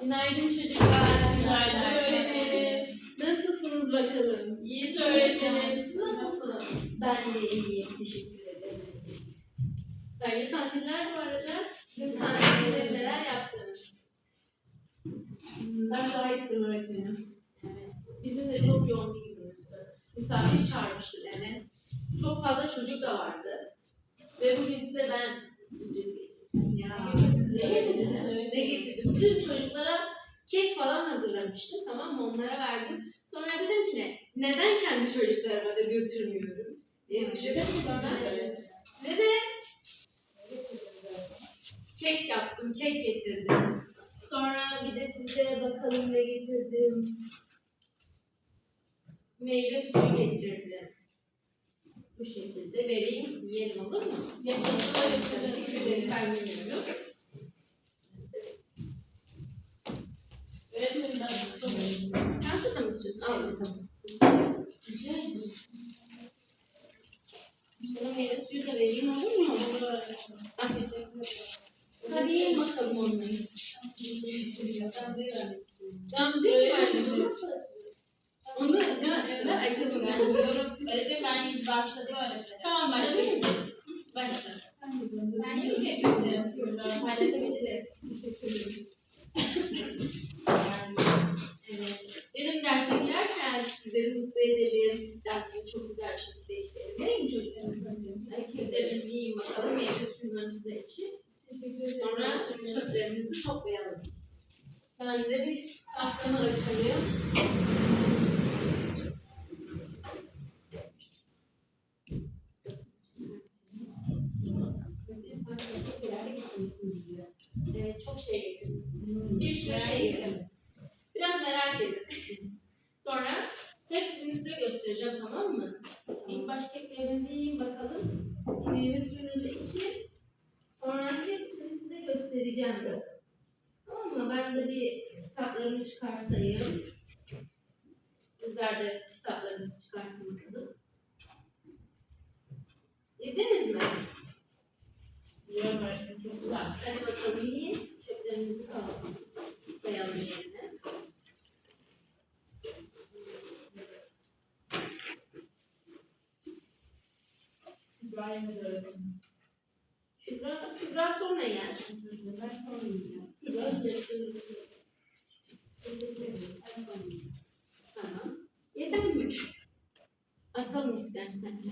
Günaydın çocuklar. Günaydın öğretmenim. Nasılsınız bakalım? İyiyiz öğretmenim. Siz nasılsınız? Ben de iyiyim. Teşekkür ederim. Hayırlı tatiller bu arada. Tatilde neler yaptınız? Ben gayettim öğretmenim. Evet. Bizim de çok yoğun bir günümüzdü. Misafir çağırmıştı beni. Çok fazla çocuk da vardı. Ve bugün size ben sürpriz getirdim. Ya. Ne getirdim? Ne getirdim? Bütün çocuklara kek falan hazırlamıştım. Tamam mı? Onlara verdim. Sonra dedim ki ne? Neden kendi çocuklarıma da götürmüyorum? diye düşündüm. Sonra ve de kek yaptım. Kek getirdim. Sonra bir de size bakalım ne getirdim. Meyve suyu getirdim. Bu şekilde vereyim, yiyelim olur mu? Yaşasın öğretmenim. Sizleri ben yemiyorum. Öğretmenim ben susamışım. Sen su da mı istiyorsun? Al ederim. Sana meyve suyu da vereyim olur mu? Ah, teşekkür ederim. Hadi yiyin bakalım onları. Ben de verdim. Onu ver açalım. Ben. Öğretmenim ben yiyip başladım öğretmenim. Tamam başlayayım? Başla. Ben yiyorum hepimizi. Paylaşabiliriz. Teşekkür ederim. Evet. Benim derse girerken sizleri mutlu edelim. Dersini çok güzel bir şekilde işleyelim. Değil mi çocuklar? Hadi keklerinizi yiyin bakalım. Meyve suyularınızı için. Teşekkür ederim. Sonra çöplerinizi toplayalım. Ben de bir tahtamı açayım. Şey getirdim. Biraz merak edin. Sonra hepsini size göstereceğim tamam mı? İlk baş keklerinizi yiyin bakalım. Meyve suyunuzu için. Sonra hepsini size göstereceğim. Tamam mı? Ben de bir kitaplarımı çıkartayım. Sizler de kitaplarınızı çıkartın bakalım. Yediniz mi? Yiyorum güzel. Hadi bakalım yiyin. Çöplerinizi kalalım. Koyalım yerine. İbrahim'e de öğretmenim. Kübra, Kübra sonra yer. Ben sonra yiyeceğim. Kübra teşekkür Tamam. Mi? Atalım istersen.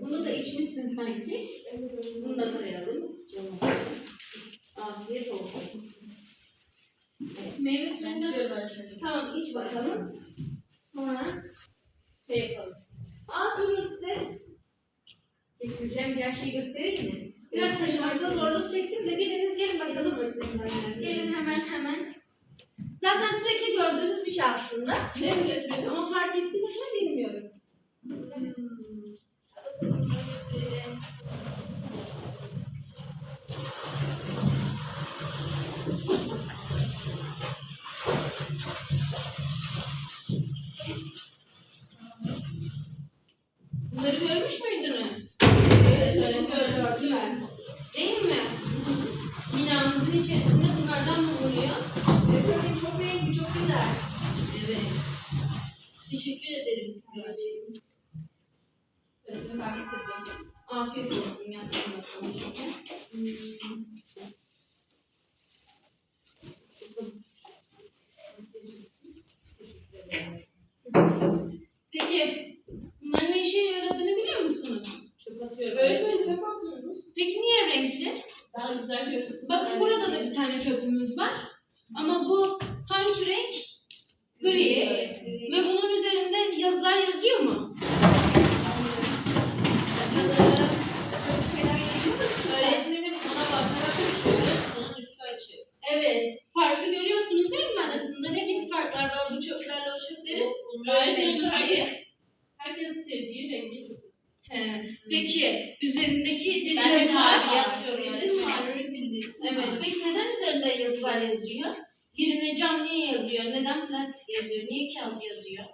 Bunu da içmişsin sanki. Bunu da koyalım. Afiyet olsun. Evet, meyve suyunu. Tamam iç bakalım. Sonra şey yapalım. Aa durun size. Getireceğim bir şey göstereyim mi? Biraz taşımakta zorluk çektim de biriniz gelin bakalım. Gelin hemen hemen. Zaten sürekli gördüğünüz bir şey aslında. Ne getirdin? Ama fark ettiniz mi bilmiyorum. Afiyet olsun yaptığın bakalım çünkü. Peki, bunların ne işe yaradığını biliyor musunuz? Çöp atıyorum. Öğretmenim, çöp atıyoruz. Peki niye renkli? Daha güzel görüyorsun. Bakın burada da bir tane çöpümüz var. Ama bu hangi renk? Gri. Ve bunun üzerinde yazılar yazıyor mu? Evet. Farkı görüyorsunuz değil mi arasında? Ne gibi farklar var bu çöplerle o çöplerin? Öğretmenim herkes, herkes sevdiği rengi çok. He. Peki üzerindeki Ben de mavi yapıyorum öğretmenim. Evet. Peki neden üzerinde yazılar yazıyor? Birine cam niye yazıyor? Neden plastik yazıyor? Niye kağıt yazıyor?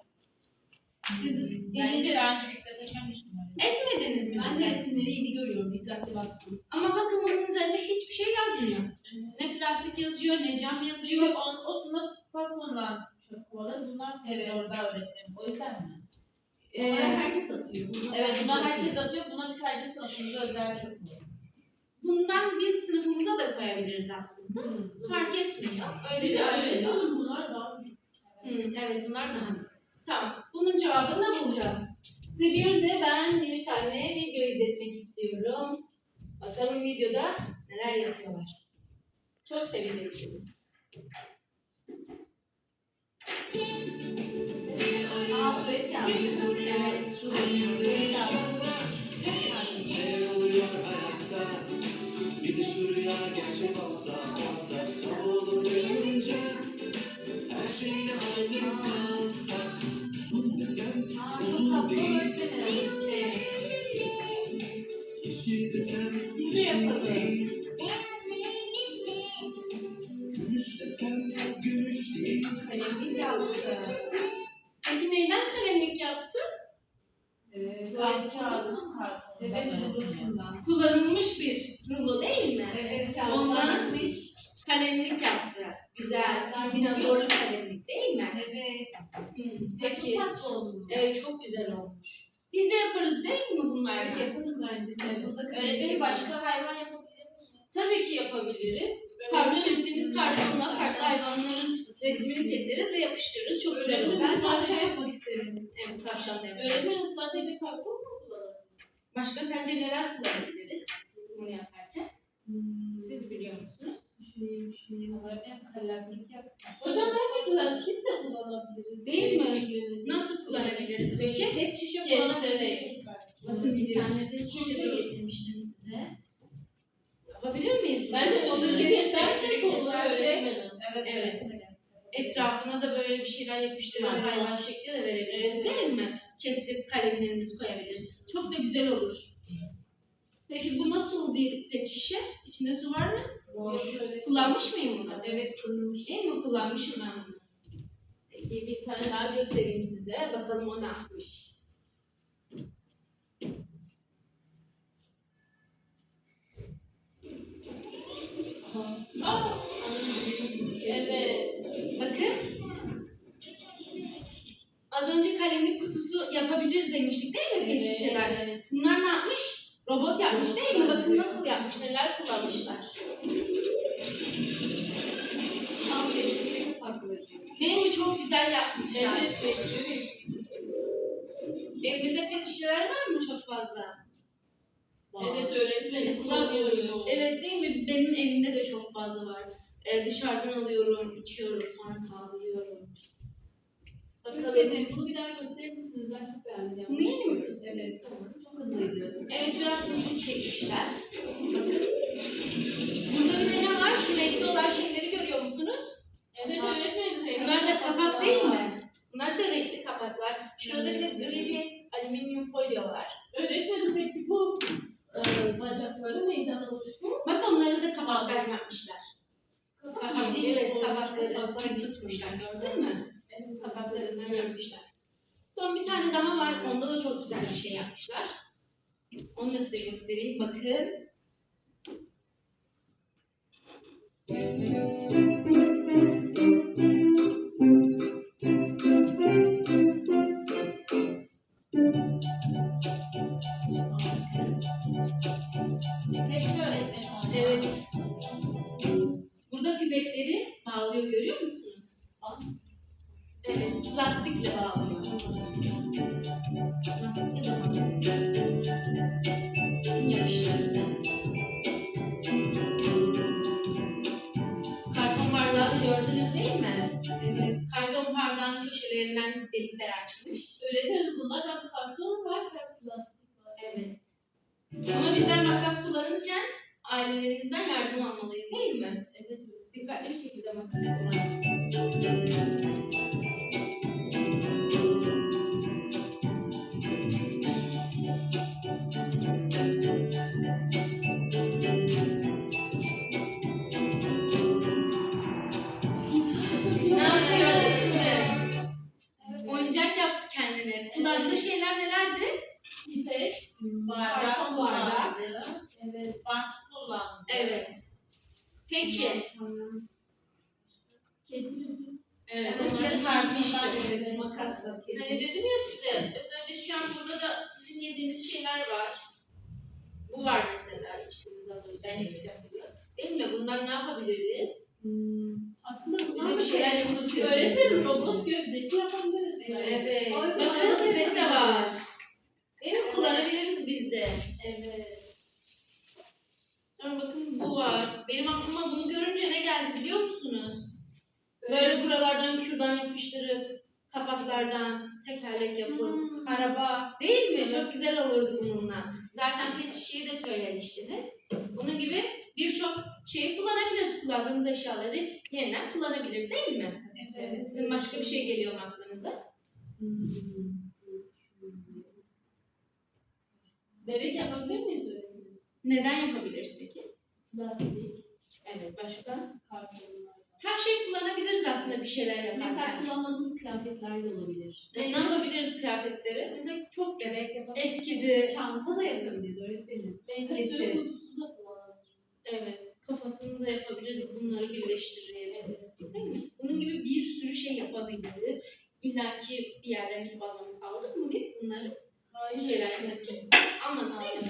Siz Ben dikkat etmemiştim. öyle. etmediniz mi? Ben de resimleri iyi görüyorum. Dikkatli baktım. Ama bakın bunun üzerinde hiçbir şey yazmıyor. Ne plastik yazıyor, ne cam Çünkü yazıyor. o, o sınıf Fatma'dan çok kovalı. Bunlar Evet. orada öğretmenim. O yüzden mi? Ee, herkes atıyor. Bunlar Evet, bunlar herkes atıyor. Buna bir sadece sınıfımıza özel çok mu? bundan biz sınıfımıza da koyabiliriz aslında. Hı. Fark etmiyor. Öyle bir öyle de. bunlar daha büyük. Hı, evet bunlar daha büyük. Tamam. Bunun cevabını da bulacağız. Size bir de ben bir tane video izletmek istiyorum. Bakalım videoda neler yapıyorlar. Çok seveceksiniz. Aa, tuvalet geldi. Evet. Tuvalet geldi. Kalemlik yaptı. Peki neyden kalemlik yaptı? Ee, kağıdının kartonu. Evet, rulosundan. Kullanılmış bir rulo değil mi? Evet, Ondan kağıttan gitmiş. kalemlik yaptı. Güzel. Evet. Dinozorlu kalemlik değil mi? Evet. Hı, Peki. Çok tatlı olmuş. Evet çok güzel olmuş. Biz de yaparız değil mi bunlardan? Evet, yapalım bence. Sınıfımızda Öğretmenim başka hayvan yapabilir? Tabii ki yapabiliriz. Farklı kestiğimiz kartonla farklı hayvanların resmini keseriz ve yapıştırırız. Çok güzel olur. Ben tavşan yapmak isterim. Evet, tavşan da yaparız. Öğretmenim sadece karton mu kullanır? Başka sence neler kullanabiliriz bunu yaparken? Siz biliyor musunuz? Düşüneyim, düşüneyim. Öğretmenim kalemlik yap. Hocam bence plastik de kullanabiliriz. Değil mi? Nasıl kullanabiliriz peki? Pet şişe Keserek. Bakın Bir tane pet şişe size. Yapabilir miyiz? Bence Kesersek kesersek olur öğretmenim. Evet. Evet. Etrafına da böyle bir şeyler yapıştırıp Evet. hayvan şekli de verebiliriz değil mi? Kesip kalemlerimizi koyabiliriz. Çok da güzel olur. Peki bu nasıl bir pet şişe? İçinde su var mı? Boş. Kullanmış mıyım bunu? Evet, kullanılmış. Değil mi? Kullanmışım ben bunu. Peki bir tane daha göstereyim size. Bakalım o ne yapmış. Evet. Bakın. Az önce kalemlik kutusu yapabiliriz demiştik değil mi Evet. şişelerle? Bunlar ne yapmış? Robot yapmış değil mi? Bakın nasıl yapmış, neler kullanmışlar. Bir şişe kapaklı. Değil mi? Çok güzel yapmışlar. evet. Evinizde pet şişeler var mı çok fazla? Evet öğretmenim. Mesela kullanıyorum. Evet değil mi? Benim evimde de çok fazla var. Ee, dışarıdan alıyorum, içiyorum, sonra kaldırıyorum. Bakalım. Bunu bir daha gösterir misiniz? Ben çok beğendim. Bunu yeni mi yapıyorsun? Evet. Çok hızlıydı. Evet biraz hızlı çekmişler. Bakın. Burada bir de ne var? Şu renkli olan şeyleri görüyor musunuz? Evet öğretmenim. Bunlar da kapak değil mi? Bunlar da renkli kapaklar. Şurada bir de gri bir alüminyum folyo var. Öğretmenim peki bu e, bacakları neyden oluştu? Bak onların da kapaklarını yapmışlar. Kapak değil, evet kapakları Kapaklar ip tutmuşlar gördün mü? Evet kapaklarından yapmışlar. Son bir tane daha var. Onda da çok güzel bir şey yapmışlar. Onu da size göstereyim. Bakın. Evet. Burada pipetleri bağlıyor görüyor musunuz? Evet, lastikle bağlıyor. Köşelerinden delikler açmış. Öğretmenim bunlar hem karton var hem plastik var. Evet. Ama bizler makas kullanırken ailelerimizden yardım almalıyız değil mi? Evet. Dikkatli bir şekilde makas kullanalım. Peki. Evet. Onları. Makasla. Hani dedim ya size, mesela şu an burada da sizin yediğiniz şeyler var. Bu var mesela içtiğiniz az önce. Ben içtim. Değil mi? Bundan ne yapabiliriz? Aslında Bize bunlar bir şeyler yapabiliriz. Öğretmenim robot gövdesi yapabiliriz. Evet. Bakın ben de de var. Değil mi? Kullanabiliriz biz de. Evet. Sonra bakın bu var. Benim aklıma bunu görünce ne geldi biliyor musunuz? Böyle buralardan şuradan yapıştırıp kapaklardan tekerlek yapıp Hmm. araba değil mi? Çok güzel olurdu bununla. Zaten pet şişeyi de söylemiştiniz. Bunun gibi birçok şeyi kullanabiliriz. Kullandığımız eşyaları yeniden kullanabiliriz değil mi? Evet. Sizin başka bir şey geliyor mu aklınıza? Bebek yapabilir miyiz öğretmenim? Neden yapabiliriz peki? Plastik, Evet başka? kartonlar. Her şey kullanabiliriz aslında bir şeyler Mesela yaparken. kullanmadığımız kıyafetler de olabilir. E, ne yapabiliriz kıyafetleri? Mesela çok Bebek yapabilir. eskidi. Çanta da yapabiliriz öğretmenim. Meyve suyu kutusu da kullanabiliriz. Evet. Kafasını da yapabiliriz. Bunları birleştirelim. Değil mi? Bunun gibi bir sürü şey yapabiliriz. İlla ki bir yerden gidip almamız aldık mı biz bunları? Hayır. Bir şeyler yapmak için. Almadık değil mi?